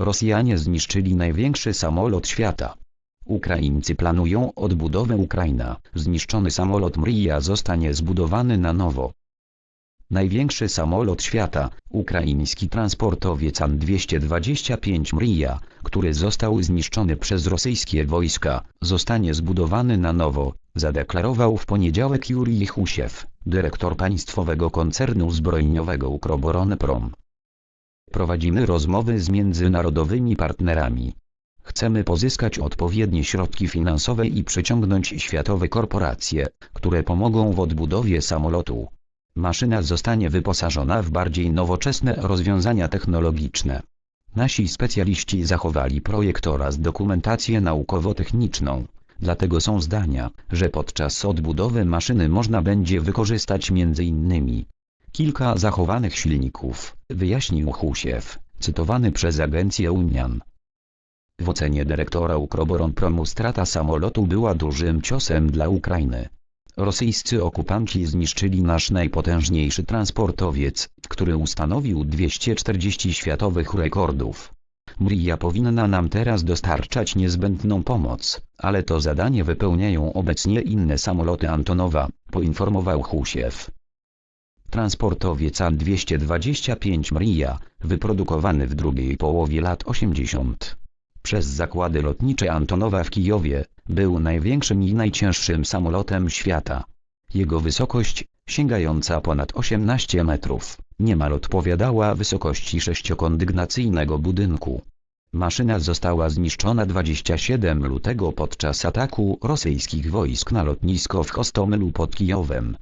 Rosjanie zniszczyli największy samolot świata. Ukraińcy planują odbudowę Ukraina. Zniszczony samolot Mrija zostanie zbudowany na nowo. Największy samolot świata, ukraiński transportowiec An-225 Mrija, który został zniszczony przez rosyjskie wojska, zostanie zbudowany na nowo, zadeklarował w poniedziałek Jurij Husiew, dyrektor państwowego koncernu zbrojeniowego Ukroboronprom. Prowadzimy rozmowy z międzynarodowymi partnerami. Chcemy pozyskać odpowiednie środki finansowe i przyciągnąć światowe korporacje, które pomogą w odbudowie samolotu. Maszyna zostanie wyposażona w bardziej nowoczesne rozwiązania technologiczne. Nasi specjaliści zachowali projekt oraz dokumentację naukowo-techniczną, dlatego są zdania, że podczas odbudowy maszyny można będzie wykorzystać m.in. kilka zachowanych silników, wyjaśnił Husiew, cytowany przez agencję Unian. W ocenie dyrektora Ukroboronpromu strata samolotu była dużym ciosem dla Ukrainy. Rosyjscy okupanci zniszczyli nasz najpotężniejszy transportowiec, który ustanowił 240 światowych rekordów. Mrija powinna nam teraz dostarczać niezbędną pomoc, ale to zadanie wypełniają obecnie inne samoloty Antonowa, poinformował Husiew. Transportowiec An-225 Mrija, wyprodukowany w drugiej połowie lat 80. przez zakłady lotnicze Antonowa w Kijowie, był największym i najcięższym samolotem świata. Jego wysokość, sięgająca ponad 18 metrów, niemal odpowiadała wysokości sześciokondygnacyjnego budynku. Maszyna została zniszczona 27 lutego podczas ataku rosyjskich wojsk na lotnisko w Hostomelu pod Kijowem.